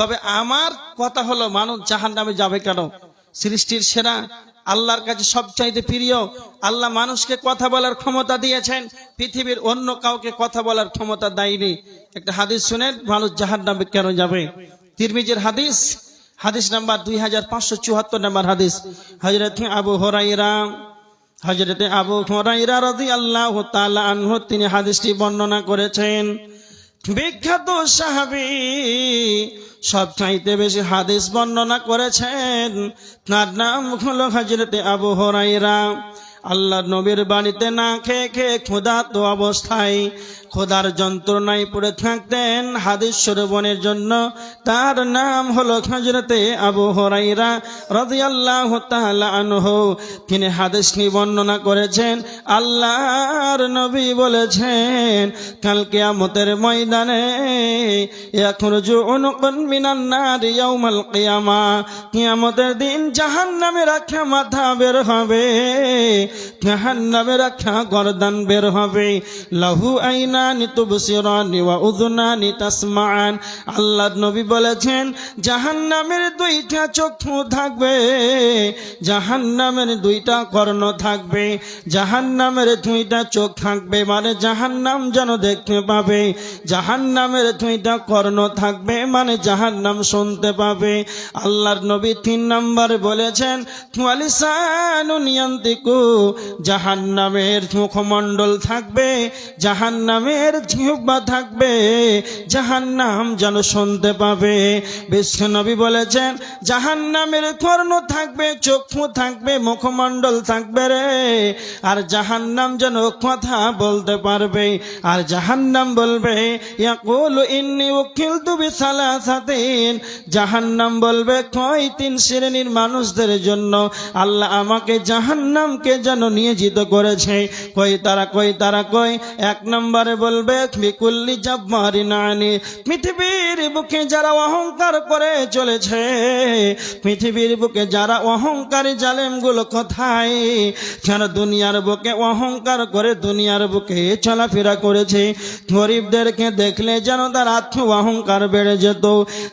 তবে আমার কথা হলো, মানুষ জাহান নামে যাবে কেন? সৃষ্টির সেরা আল্লাহর কাছে সবচাইতে প্রিয়। আল্লাহ মানুষকে কথা বলার ক্ষমতা দিয়েছেন, পৃথিবীর অন্য কাউকে কথা বলার ক্ষমতা দেয়নি। একটা হাদিস শুনেন, মানুষ জাহান নামে কেন যাবে? তিরমিজের হাদিস হাদিস নাম্বার দুই হাজার পাঁচশো চুয়াত্তর নাম্বার হাদিস। হজরত আবু হরাইরা হজরতে আবু হরাইরা রাজি আল্লাহ তিনি হাদিসটি বর্ণনা করেছেন। বিখ্যাত সাহাবি সব চাইতে বেশি হাদিস বর্ণনা করেছেন। তার নাম হলো হাজরতে আবু হরাইরা আল্লাহ নবীর বাড়িতে না খেয়ে খেয়ে ক্ষুধা তো অবস্থায়। খোদার যন্ত্রণায় পড়ে থাকতেন হাদিস শ্রবণের জন্য। তার নাম হলো হজরতে আবু হরাইরা রাদিয়াল্লাহু তাআলা আনহু। তিনি হাদিস বর্ণনা করেছেন, আল্লাহর নবী বলেছেন, কাল কিয়ামতের ময়দানে ইয়াখরুজু উনকুন মিনান নার ইয়াউমাল কিয়ামা। কিয়ামতের দিন জাহান্নামে রাখা মাথা বের হবে। জাহান্নামে রাখা গর্দান বের হবে। লাহু আইনানি তুবসিরানি ওয়া উযুনানি তাসমাআন। আল্লাহর নবী বলেছেন, জাহান্নামের দুইটা চক্ষু থাকবে, জাহান্নামের দুইটা কর্ণ থাকবে, জাহান্নামের দুইটা চোখ থাকবে মানে জাহান্নাম যেন দেখতে পাবে, জাহান্নামের দুইটা কর্ণ থাকবে মানে জাহান্নাম শুনতে পাবে। আল্লাহর নবী তিন নম্বর বলেছেন ওয়ালিসানু নিয়ন্তিকু জাহান্নামের মুখমণ্ডল থাকবে, জাহান্নামের জিহ্বা থাকবে, জাহান্নাম যেন শুনতে পাবে। বিশ্বনবী বলেছেন, জাহান্নামের কর্ণ থাকবে, চক্ষু থাকবে, মুখমণ্ডল থাকবে রে। আর জাহান্নাম যেন কথা বলতে পারবে, আর জাহান্নাম বলবে, ইয়াকুল ইন্নি উকিলতু বিসালাসাতিন। জাহান্নাম বলবে, কয় তিন শ্রেণির মানুষদের জন্য আল্লাহ আমাকে জাহান্নামকে যেন নিয়োজিত করেছে। কই তারা কই তারা, কই? এক নম্বরে বলবে বিকুল্লি জাব্বারি নানি। পৃথিবীর বুকে যারা অহংকার করে চলেছে, পৃথিবীর বুকে যারা অহংকারী জালেমগুলো কোথায়? যারা দুনিয়ার বুকে অহংকার করে দুনিয়ার বুকে চলাফেরা করেছে, গরিবদেরকে দেখলে যেন তার আত্ম অহংকার বেড়ে যেত।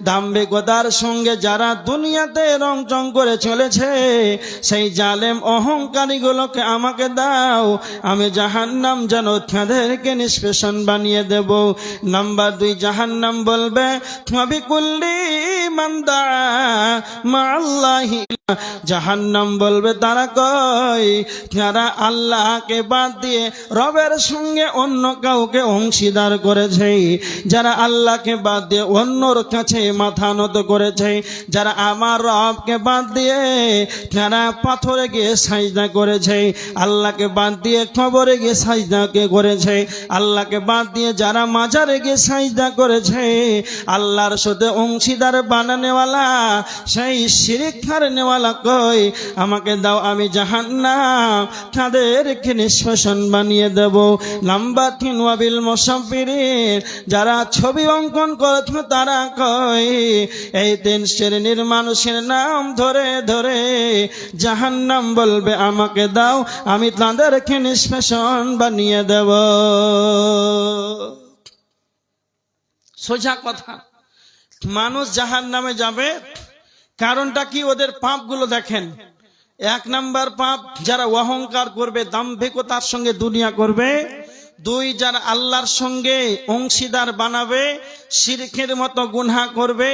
দাম্ভিকতার সঙ্গে যারা দুনিয়াতে রং চং করে চলেছে, সেই জালেম অহংকারীগুলোকে আমাকে দাও, আমি জাহান্নাম যেন তাদেরকে নিষ্পেষণ বানিয়ে দেব। নাম্বার দুই, জাহান্নাম বলবে তুমি মান্দা মা আল্লাহি বলবে, তারা কয় যারা আল্লাহকে বাদ দিয়ে রবের সঙ্গে অন্য কাউকে অংশীদার করেছে, যারা আল্লাহকে বাদ দিয়ে অন্যর কাছে মাথা নত করেছে, যারা আমার রবকে বাদ দিয়ে যারা পাথরে গিয়ে সাজদা করেছে আল্লাহকে বাদ দিয়ে খবরে গিয়ে সাজদাকে করেছে, আল্লাহকে বাদ দিয়ে যারা মাজারে গিয়ে সাজদা করেছে, আল্লাহর সাথে অংশীদার বানানেওয়ালা, সেই শিরিক্ষার নেওয়ালা কই? আমাকে দাও, আমি জাহান্নাম, তাদেরকে নিষ্পেষণ বানিয়ে দেব। লম্বা তিন ওয়াবিল মোসাফিরিন যারা ছবি অঙ্কন করেছে তারা কই? এই তিন শ্রেণির মানুষের নাম ধরে ধরে জাহান্নাম বলবে, আমাকে দাও, আমি তাদেরকে নিষ্পেষণ বানিয়ে দেব। সোজা কথা। মানুষ জাহান নামে যাবে, কারণটা কি ওদের পাপগুলো দেখেন? এক নাম্বার পাপ, যারা অহংকার করবে, দাম্ভিকতার সঙ্গে দুনিয়া করবে। দুই, যারা আল্লাহর সঙ্গে অংশীদার বানাবে, শিরকের মতো গুনহা করবে,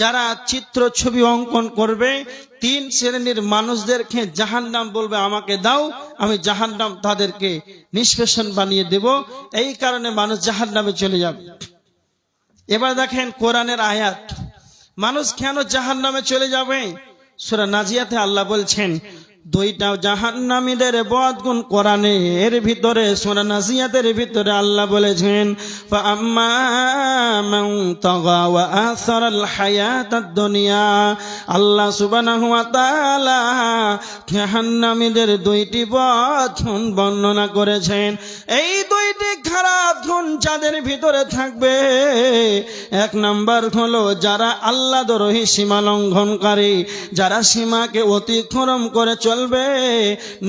যারা চিত্র ছবি অঙ্কন করবে তিন শ্রেণির মানুষদেরকে জাহান্নাম বলবে, আমাকে দাও, আমি জাহান নাম তাদেরকে নিষ্পেষণ বানিয়ে দেব। এই কারণে মানুষ জাহান নামে চলে যাবে। এবার দেখেন কোরআনের আয়াত। মানুষ কেন জাহান নামে চলে যাবে? সুরা নাজিয়াতে আল্লাহ বলছেন দুইটা জাহান্নামীদের বদগুণ কোরআনে এর ভিতরে সোনা নাসিয়াতের ভিতরে আল্লাহ বলেছেন দুনিয়া আল্লাহ জাহান্নামীদের দুইটি বদগুণ বর্ণনা করেছেন। এই খারাপ গুণ যাদের ভিতরে থাকবে, এক নাম্বার হলো যারা আল্লাহ দরহি সীমা লঙ্ঘনকারী, যারা সীমাকে অতিক্রম করে চলবে।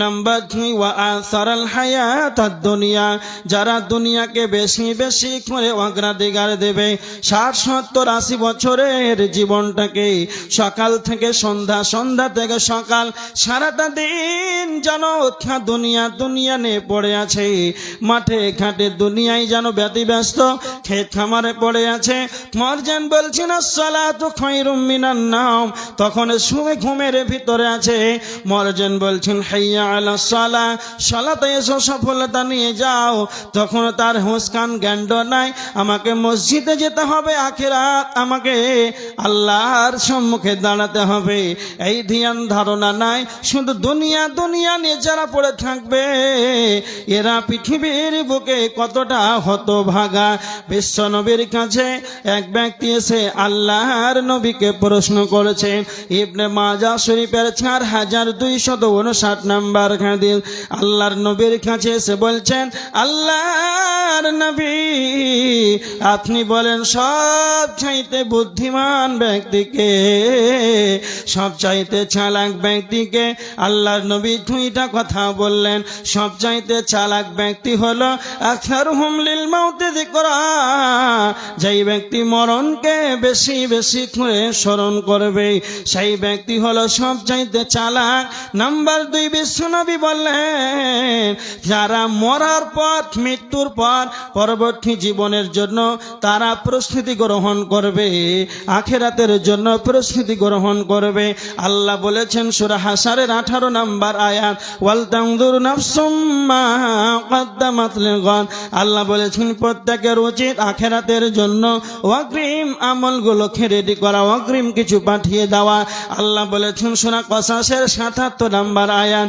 নাম্বার দুই, ওয়া আসারাল হায়াত দুনিয়া, যারা দুনিয়াকে বেশি বেশি করে অগ্রাধিকার দেবে। ষাট, সত্তর, আশি বছরের জীবনটাকে সকাল থেকে সন্ধ্যা সন্ধ্যা থেকে সকাল, সারাটা দিন যেন দুনিয়া দুনিয়া নিয়ে পড়ে আছে। মাঠে, ঘাটে দুনিয়ায় যেন ব্যতিব্যস্ত, ক্ষেত খামারে পড়ে আছে। মরজান বলছেন সলা তো খৈরুম মিনার নাম তখন শুয়ে ঘুমের ভিতরে আছে। মরজান বলছেন, হাইয়া আলা সলা, সলাতে এসো, সফলতা নিয়ে যাও। তখন তার হুসকান গ্যান্ড নাই, আমাকে মসজিদে যেতে হবে, আখেরাত আমাকে আল্লাহর সম্মুখে দাঁড়াতে হবে। এই ধ্যান ধারণা নাই, শুধু দুনিয়া দুনিয়া নিয়ে যারা পড়ে থাকবে, এরা পৃথিবীর বুকে কতটা হতভাগা? বিশ্ব নবীর কাছে এক ব্যক্তি এসে আল্লাহর নবীকে প্রশ্ন করেছে, ইবনে মাজা শরীফের চার হাজার দুইশত উনষাট নাম্বার খাদিস আল্লাহর নবীর কাছে এসে বলছেন, আল্লাহর নবী, আপনি বলেন সব চাইতে বুদ্ধিমান ব্যক্তিকে, সব চাইতে চালাক ব্যক্তিকে আল্লাহর নবী দুইটা কথা বললেন। সব চাইতে চালাক ব্যক্তি হলো আখার হুমলিল মাউতে করা যেই ব্যক্তি মরণকে বেশি বেশি করে স্মরণ করবে, সেই ব্যক্তি হলো সব চাইতে চালাক। নাম্বার দুই বিশ্বনবী বললেন, যারা মরার পর, মৃত্যুর পর পরবর্তী জীবনের জন্য তারা প্রস্তুতি গ্রহণ করবে, আখেরাতের জন্য প্রস্তুতি গ্রহণ করবে। আল্লাহ বলেছেন, সুরা হাসারের আঠারো নাম্বার আয়াত, ওয়াল তাংদুর নাফসুম্মা কদ্দামাত লিগদ আল্লাহ বলেছেন, প্রত্যেকের উচিত আখেরাতের জন্য অগ্রিম আমলগুলোকে রেডি করা, অগ্রিম কিছু পাঠিয়ে দেওয়া। আল্লাহ বলেছেন সোনা কসাসের সাতাত্তর নাম্বার আয়ান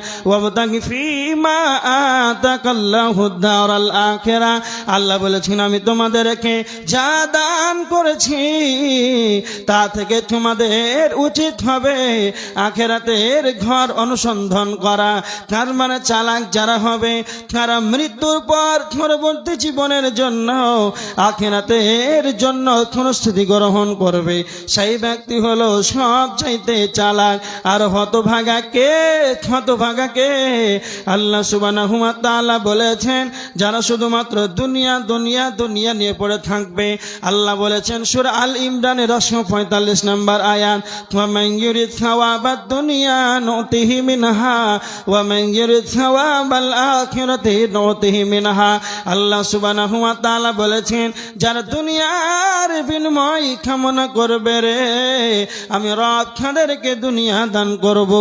আখিরা। আল্লাহ বলেছেন, আমি তোমাদেরকে যা দান করেছি, তা থেকে তোমাদের উচিত হবে আখেরাতের ঘর অনুসন্ধান করা। তার মানে চালাক যারা হবে, তারা মৃত্যুর পর পরবর্তী জীবনের জন্য আখেরাতের জন্য প্রস্তুতি গ্রহণ করবে। সেই ব্যক্তি হলো সব চাইতে চালাক আর হতভাগা কে হতভাগা কে আল্লাহ সুবানাহু ওয়া তাআলা বলেছেন, যারা শুধুমাত্র দুনিয়া দুনিয়া দুনিয়া নিয়ে পড়ে থাকবে। আল্লাহ বলেছেন, সূরা আল ইমরানের 145 নম্বর আয়াত দুনিয়া মান মিনহা। আল্লাহ সুবহানাহু ওয়া তাআলা বলেছেন, যারা দুনিয়ার বিনিময় কামনা করবে রে? আমি রব তাদেরকে দুনিয়া দান করব।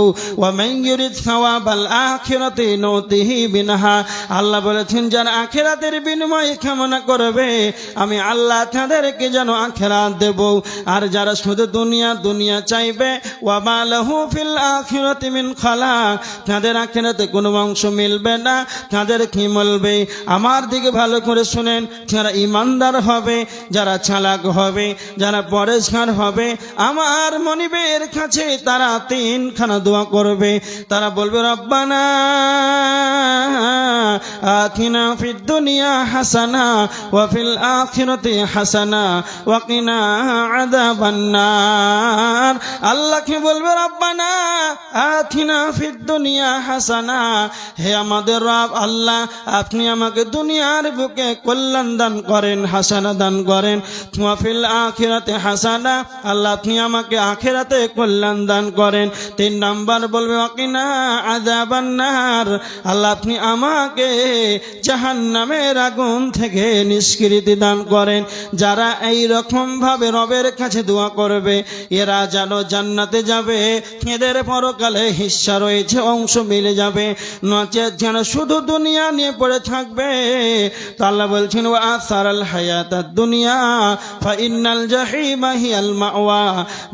মান ইউরিদ সাওয়াবাল আখিরাতি নুতিহি মিনহা আল্লাহ বলেছেন, যারা আখিরাতের বিনিময় কামনা করবে, আমি আল্লাহ তাদেরকে যেন আখেরাত দেব। আর যারা শুধু দুনিয়া দুনিয়া চাইবে ওয়ামা লাহু ফিল আখিরাতি মিন খালাক, তাদের আখিরাতে কোনো অংশ মিলবে না, তাদের কি মিলবে? আমার দিকে ভালো করে শুনেন, যারা ইমানদার হবে, যারা চালাক হবে, যারা পরেশগার হবে, আমার মনিবের কাছে তারা তিনখানা দোয়া করবে। তারা বলবে, রব্বানা আতিনা ফিদ দুনিয়া হাসানা ওয়া ফিল আখিরাতি হাসানা ওয়া কিনা আযাবান নার। আল্লাহ কি বলবে, রব্বানা আথিনা ফিদ দুনিয়া হাসানা। হে আমাদের রব, আল্লাহ, আপনি আমাকে দুনিয়ার বুকে কল্যাণ দান করেন, হাসানা দান করেন। ওয়া ফিল আখিরাতে হাসানা, আল্লাহ আপনি আমাকে আখিরাতে কল্যাণ দান করেন। তিন নাম্বার বলবে, ওয়াকিনা আযাবান নার। আল্লাহ আপনি আমাকে জাহান্নামের আগুন থেকে নিষ্কৃতি দান করেন। যারা এই রকম ভাবে রবের কাছে দোয়া করবে, এরা যেন জান্নাতে যাবে। এদের পরকালে হিস্সা রয়েছে, অংশ মিলে যাবে। নচেত যেন শুধু দুনিয়া নিয়ে পড়ে থাকবে। তো আল্লাহ বলছেন ও আসার হায়াত দুনিয়া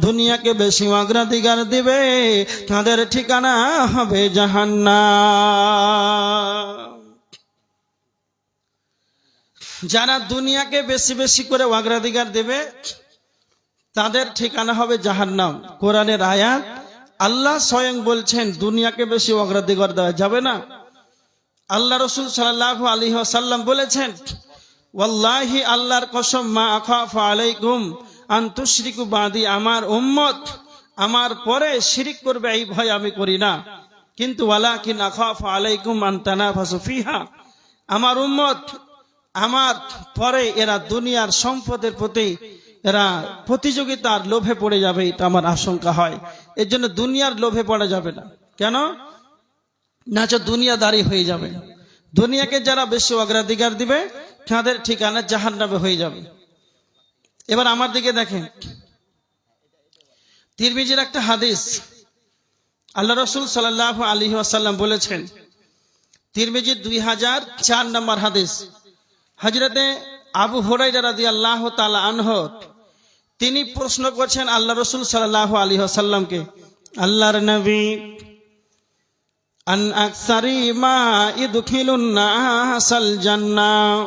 দুনিয়াকে বেশি অগ্রাধিকার দিবে, তাদের ঠিকানা হবে জাহান্নাম। যারা দুনিয়াকে বেশি বেশি করে অগ্রাধিকার দেবে, তাদের ঠিকানা হবে জাহান্নাম। কোরআনের আয়াত, আল্লাহ স্বয়ং বলছেন, দুনিয়াকে বেশি অগ্রাধিকার দেওয়া যাবে না। আল্লাহ রসুল সাল্লাহ আলী সাল্লাম বলেছেন, ওয়াল্লাহি আল্লাহর কসম, মা আখাফ আলাইকুম আন তুশরিকু বাদি, আমার উম্মত আমার পরে শিরিক করবে, এই ভয় আমি করি না। কিন্তু ওয়ালাকিন আখাফ আলাইকুম আন তানাফাসু ফিহা, আমার উম্মত আমার পরে এরা দুনিয়ার সম্পদের প্রতি এরা প্রতিযোগিতার লোভে পড়ে যাবে, এটা আমার আশঙ্কা হয়। এর জন্য দুনিয়ার লোভে পড়া যাবে না। কেন? না তো দুনিয়াদারি হয়ে যাবে। দুনিয়াকে যারা বেশি অগ্রাধিকার দিবে, তাদের ঠিকানা জাহান নামে হয়ে যাবে। এবার আমার দিকে দেখেন। তিরমিজির একটা হাদিস আল্লাহ রসুল সাল্লাহ আলী আসাল্লাম বলেছেন, তিরমিজির দুই হাজার চার নম্বর হাদিস হজরতে আবু হরাই রাদি আল্লাহ তালা তিনি প্রশ্ন করছেন আল্লাহ রসুল সাল্লাহ আলী আসাল্লামকে আল্লাহর নবী আন আকসারি মা ইদখিলুন নাসাল জান্নাহ।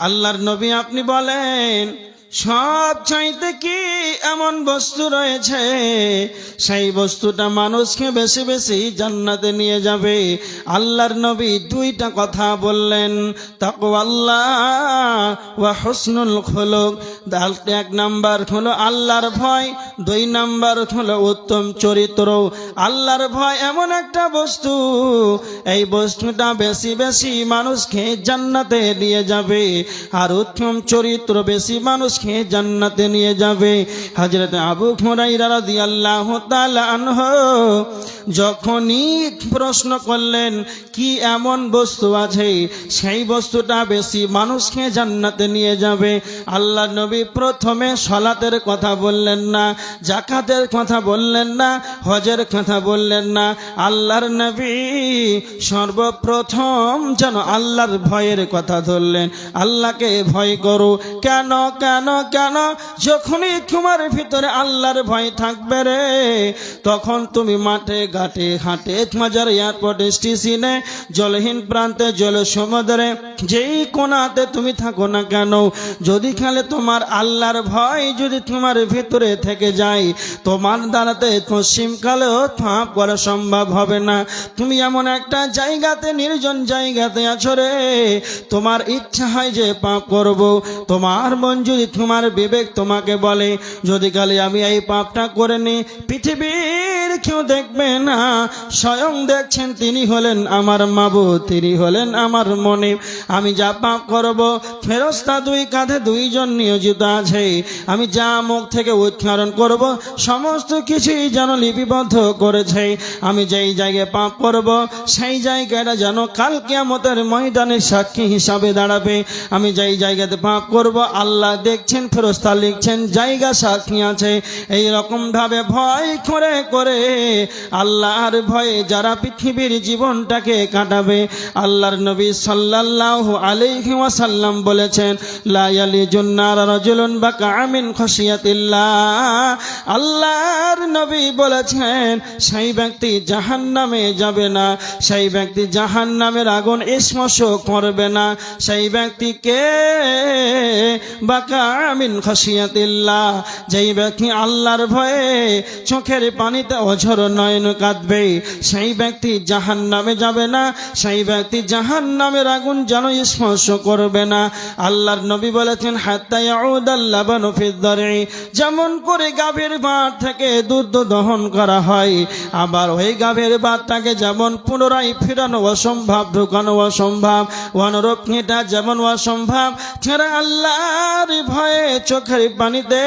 আল্লাহর নবী আপনি বলেন সব চাইতে কি এমন বস্তু রয়েছে? সেই বস্তুটা মানুষকে বেশি বেশি জান্নাতে নিয়ে যাবে। আল্লাহর নবী দুইটা কথা বললেন তাকো আল্লাহ ওয়া খোলক। এক নাম্বার হলো আল্লাহর ভয়, দুই নাম্বার হলো উত্তম চরিত্র। আল্লাহর ভয় এমন একটা বস্তু, এই বস্তুটা বেশি বেশি মানুষকে জান্নাতে নিয়ে যাবে। আর উত্তম চরিত্র বেশি মানুষকে জান্নাতে নিয়ে যাবে। হজরত আবু হুরাইরা রাদিয়াল্লাহু তাআলা আনহু যখনই প্রশ্ন করলেন, কি এমন বস্তু আছে? সেই বস্তুটা বেশি মানুষকে জান্নাতে নিয়ে যাবে। আল্লাহ নবী প্রথমে সলাতের কথা বললেন না জাকাতের কথা বললেন না, হজের কথা বললেন না। আল্লাহর নবী সর্বপ্রথম যেন আল্লাহর ভয়ের কথা ধরলেন, আল্লাহকে ভয় করো। কেন? কেন? কেন কেন? যখনই তোমার ভিতরে আল্লাহর ভয় থাকবে রে, তখন তুমি মাঠে ঘাটে হাটে মাজার এয়ারপোর্ট স্টেশনে জলহীন প্রান্তে জল সমুদ্রে যেই কোনাতে তুমি থাকো না কেন, যদি খালে তোমার আল্লাহর ভয় যদি তোমার ভিতরে থেকে যায়, তোমার দ্বারাতে পশ্চিমকালেও ফাঁপ করা সম্ভব হবে না। তুমি এমন একটা জায়গাতে, নির্জন জায়গাতে আছো রে, তোমার ইচ্ছা হয় যে পাপ করব, তোমার মন যদি তোমার বিবেক তোমাকে বলে যদি কালে আমি এই পাপটা করে নি পৃথিবীর কেউ দেখবে না। স্বয়ং দেখছেন তিনি হলেন আমার মাবু, তিনি হলেন আমার মনে আমি যা পাপ করব, ফেরস্তা দুই কাঁধে দুইজন নিয়োজিত আছে। আমি যা মুখ থেকে উচ্চারণ করব, সমস্ত কিছুই যেন লিপিবদ্ধ করেছে। আমি যেই জায়গায় পাপ করব, সেই জায়গাটা যেন কাল কিয়ামতের ময়দানের সাক্ষী হিসাবে দাঁড়াবে। আমি যেই জায়গাতে পাপ করব, আল্লাহ দেখছেন, ফেরস্তা লিখছেন, জায়গা সাক্ষী আছে। এই রকম ভাবে ভয় করে করে আল্লাহর ভয়ে যারা পৃথিবীর জীবনটাকে কাটাবে, আল্লাহর নবী সাল্লাল্লাহু আলাইহি ওয়াসাল্লাম বলেছেন, লা ইয়ালিজুন্নার রাজুলুন বাকা আমিন খশিয়াতিল্লাহ। আল্লাহর নবী বলেছেন, সেই ব্যক্তি জাহান্নামে যাবে না, সেই ব্যক্তি জাহান নামের আগুন স্পর্শ করবে না, সেই ব্যক্তিকে বাকা আমিন খশিয়াতিল্লাহ। যেই ব্যক্তি আল্লাহর ভয়ে চোখের পানিতে অঝর নয়ন কাঁদবে। সেই ব্যক্তি জাহান নামে যাবে না, সেই ব্যক্তি জাহান নামের আগুন যেন স্পর্শ করবে না। আল্লাহর নবী বলেছেন হাত্তাইয়াউদাল্লাবানুফিদ্দারে যেমন করে গাভীর বাঁধ থেকে দুধ দহন করা হয়, আবার ওই গাভীর বাঁধটাকে যেমন পুনরায় ফিরানো অসম্ভব, ঢুকানো অসম্ভব অনুরূপ যেমন অসম্ভব, যারা আল্লাহর ভয়ে চোখের পানিতে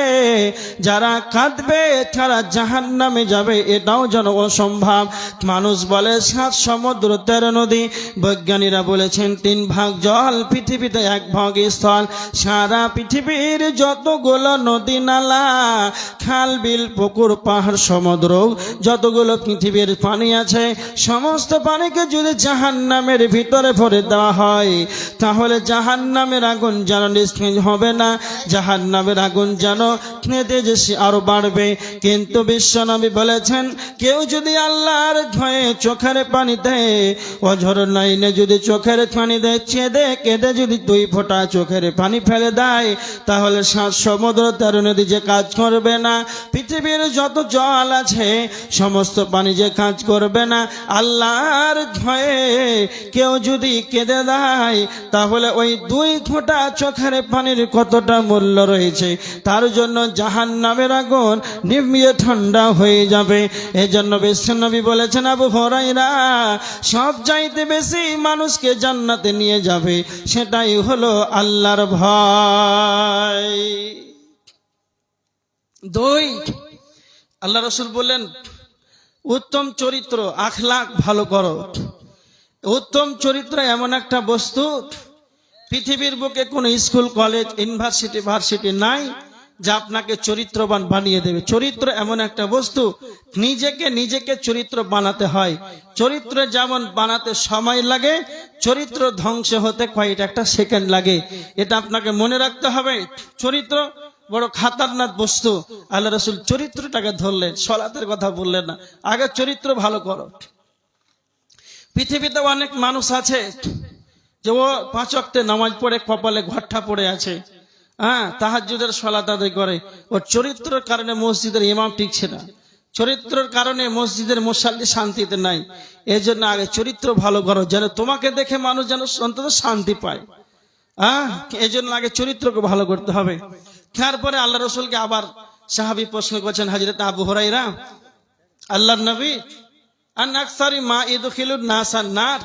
যারা কাঁদবে, তারা জাহান নামে যাবে এটাও যেন অসম্ভব। মানুষ বলে, সাত সমুদ্র, তেরো নদী। বৈজ্ঞানীরা বলেছেন, তিন ভাগ জল পৃথিবীতে এক ভাগ স্থল। সারা পৃথিবীর যতগুলো নদী নালা, খাল, বিল, পুকুর, পাহাড়, সমুদ্র, যতগুলো পৃথিবীর পানি আছে, সমস্ত পানিকে যদি জাহান নামের ভিতরে ভরে দেওয়া হয়, তাহলে জাহান নামের আগুন যেন নিষ্ক্রিয় হবে না। জাহান নামের আগুন যেন খেতে যে আরও বাড়বে। কিন্তু বিশ্বনবী বলেছেন কেউ যদি আল্লাহর ভয়ে চোখের পানিতে অঝর নাইনে যদি চোখের পানি দেয়, চেদে কেঁদে যদি দুই ফোঁটা চোখের পানি ফেলে দেয়, তাহলে সাত সমুদ্র তেরো নদী যে কাজ করবে না, পৃথিবীর যত জল আছে, সমস্ত পানি যে কাজ করবে না। আল্লাহর ভয়ে কেউ যদি কেঁদে দেয়, তাহলে ওই দুই ফোঁটা চোখের পানির কতটা মূল্য রয়েছে, তার জন্য জাহান নামের আগুন নিমিয়ে ঠান্ডা হয়ে যাবে। এই জন্য বিশ্বনবী বলেছেন, আবু হরাইরা সব চাইতে বেশি মানুষকে জান্নাতে নিয়ে যাবে, সেটাই হলো আল্লাহর ভয়। দুই, আল্লাহ রসুল বললেন, উত্তম চরিত্র আখলাক ভালো করো। উত্তম চরিত্র এমন একটা বস্তু, পৃথিবীর বুকে কোনো স্কুল, কলেজ, ইউনিভার্সিটি, ভার্সিটি নাই যা আপনাকে চরিত্রবান বানিয়ে দেবে। চরিত্র এমন একটা বস্তু, নিজেকে নিজেকে চরিত্র বানাতে হয়। চরিত্র যেমন বানাতে সময় লাগে, চরিত্র ধ্বংস হতে কয়েকটা একটা সেকেন্ড লাগে। এটা আপনাকে মনে রাখতে হবে, চরিত্র বড় খাতারনাথ বস্তু। আল্লাহ রসুল চরিত্রটাকে ধরলেন, সলাতের কথা বললেন না। আগে চরিত্র ভালো করো। পৃথিবীতে অনেক মানুষ আছে যে ও পাঁচ অক্টে নামাজ পড়ে, কপালে ঘরটা পড়ে আছে। হ্যাঁ তাহাজুদের সলাত আদায় করে। ওর চরিত্রের কারণে মসজিদের ইমাম টিকছে না। চরিত্রের কারণে মসজিদের মশাল্লি শান্তিতে নাই। এই জন্য আগে চরিত্র ভালো করো, যেন তোমাকে দেখে মানুষ যেন অন্তত শান্তি পায়। হ্যাঁ এই জন্য আগে চরিত্রকে ভালো করতে হবে। তারপরে আল্লাহ রসুলকে আবার সাহাবি প্রশ্ন করছেন হাজরত আবু হরাইরা আল্লাহ নবী, আন আকসারি মা ইদখিলুন নাসান নার?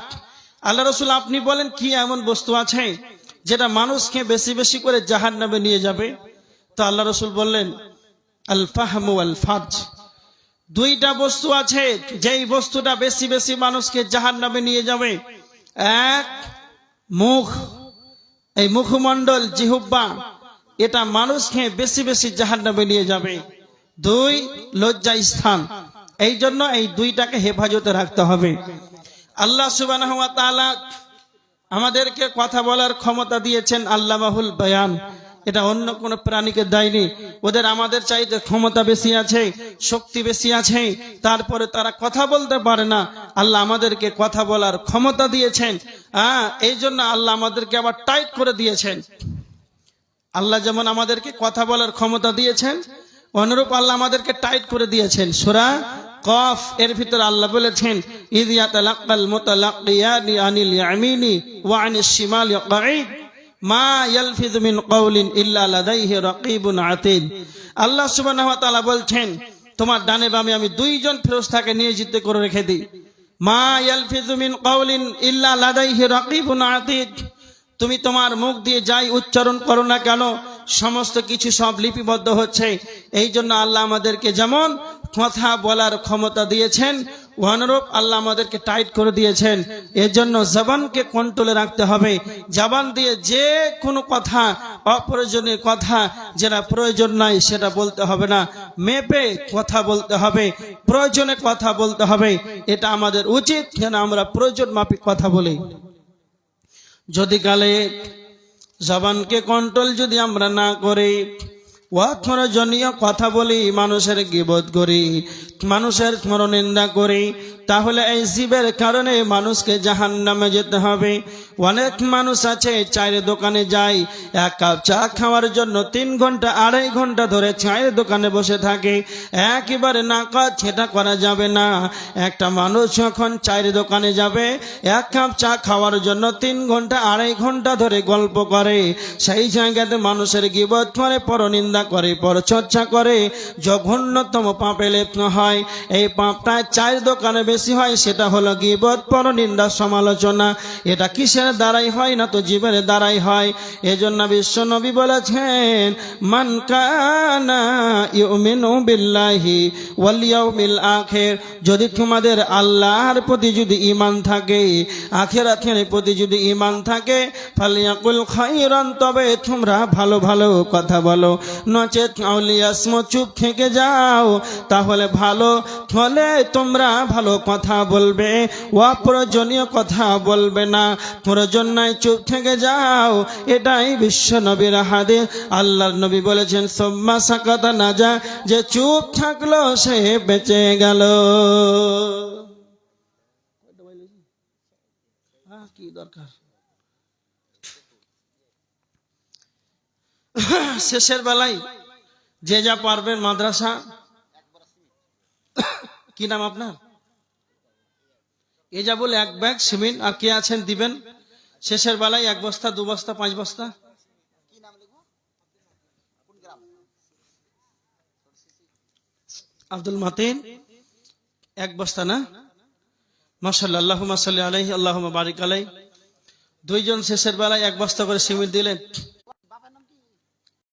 আল্লাহ রসুল, আপনি বলেন কি এমন বস্তু আছে? যেটা মানুষকে বেশি বেশি করে জাহান নামে নিয়ে যাবে, তো আল্লাহ রসুল বললেন আল ফাহমু আল ফাজ দুইটা বস্তু আছে, যেই বস্তুটা বেশি বেশি মানুষকে জাহান নামে নিয়ে যাবে। এক, মুখ। এই মুখমণ্ডল জিহুব্বা এটা মানুষকে বেশি বেশি জাহান নামে নিয়ে যাবে। দুই, লজ্জা স্থান। এই জন্য এই দুইটাকে হেফাজতে রাখতে হবে। আল্লাহ সুবাহ আমাদেরকে কথা বলার ক্ষমতা দিয়েছেন আল্লাহ মাহুল বয়ান। এটা অন্য কোন প্রাণীকে দেয়নি। ওদের আমাদের চাইতে ক্ষমতা বেশি আছে, শক্তি বেশি আছে, তারপরে তারা কথা বলতে পারে না। আল্লাহ আমাদেরকে কথা বলার ক্ষমতা দিয়েছেন। হ্যাঁ এই জন্য আল্লাহ আমাদেরকে আবার টাইট করে দিয়েছেন। আল্লাহ যেমন আমাদেরকে কথা বলার ক্ষমতা দিয়েছেন, অনুরূপ আল্লাহ আমাদেরকে টাইট করে দিয়েছেন। সুরা কফ, এর ভিতরে আল্লাহ বলেছেন ইদিয়া তালাক্কাল মুতালাক্কিয়ানি আনিল ইয়ামিনি ওয়া আনিশ শিমাল ইয়াকাইদ মা ইয়ালফিযু মিন কাওলিন ইল্লা লাদাইহি রাকিবুন আতীদ আল্লাহ সুবহানাহু ওয়া তাআলা বলছেন, তোমার ডানে বামে আমি দুইজন ফেরেশতাকে নিয়োজিত করে রেখে দিই। মা ইয়ালফিযু মিন কাওলিন ইল্লা লাদাইহি রাকিবুন আতীদ তুমি তোমার মুখ দিয়ে যাই উচ্চারণ করো না কেন, সমস্ত কিছু সব লিপিবদ্ধ হচ্ছে। এই জন্য আল্লাহ আমাদেরকে যেমন কথা বলার ক্ষমতা দিয়েছেন, অনুরূপ আল্লাহ আমাদেরকে টাইট করে দিয়েছেন। এর জন্য জবানকে কন্ট্রোলে রাখতে হবে। জবান দিয়ে যে কোনো কথা, অপ্রয়োজনীয় কথা যেটা প্রয়োজন নাই সেটা বলতে হবে না। মেপে কথা বলতে হবে, প্রয়োজনে কথা বলতে হবে। এটা আমাদের উচিত যেন আমরা প্রয়োজন মাফিক কথা বলি। যদি গালে জবানকে কন্ট্রোল যদি আমরা না করি অথরজনীয় কথা বলি, মানুষের গিবোধ করি, মানুষের নিন্দা করি, তাহলে এই জীবের কারণে মানুষকে জাহান নামে যেতে হবে। অনেক মানুষ আছে, চায়ের দোকানে যায়, এক কাপ চা খাওয়ার জন্য তিন ঘণ্টা, আড়াই ঘণ্টা ধরে চায়ের দোকানে বসে থাকে। একেবারে না কাজ সেটা করা যাবে না। একটা মানুষ যখন চায়ের দোকানে যাবে, এক কাপ চা খাওয়ার জন্য তিন ঘণ্টা, আড়াই ঘণ্টা ধরে গল্প করে। সেই জায়গাতে মানুষের গিবত করে, পরনিন্দা করে, পরচর্চা করে, জঘন্যতম পাপে লিপ্ত হয়। এই পাপটা চায়ের দোকানে বেশি হয়, সেটা হলো গিবত পর নিন্দা সমালোচনা। এটা কিসের দ্বারাই হয় না তো জীবনের দ্বারাই হয়? এজন্য বিশ্ব নবী বলেছেন, মান বিল্লাহি আখির। যদি তোমাদের আল্লাহর প্রতি যদি ঈমান থাকে, আখিরাতের প্রতি যদি ঈমান থাকে, ফালিয়াকুল খাইরান তবে তোমরা ভালো ভালো কথা বলো। নচেত আউলিয়াস্ম চুপ থেকে যাও। তাহলে ভালো হলে তোমরা ভালো কথা বলবে অপ্রয়োজনীয় কথা বলবে না। প্রয়োজন নাই চুপ থেকে যাও এটাই বিশ্ব নবীর হাদে আল্লাহর নবী বলেছেন সোম্মা সাকাতা না যা যে চুপ থাকল সে বেঁচে গেল। আহ, কি দরকার? শেষের বেলায় যে যা পারবেন মাদ্রাসা। কি নাম আপনার? এ যা বলে এক ব্যাগ সিমেন্ট, আর কে আছেন দিবেন? শেষের বেলায় এক বস্তা, দু বস্তা, পাঁচ বস্তা। আব্দুল মাতিন, এক বস্তা না? মাসাল্লাহ আল্লাহ সাল্লি আলাইহি আল্লাহ বারিক আলাই দুইজন শেষের বেলায় এক বস্তা করে সিমেন্ট দিলেন।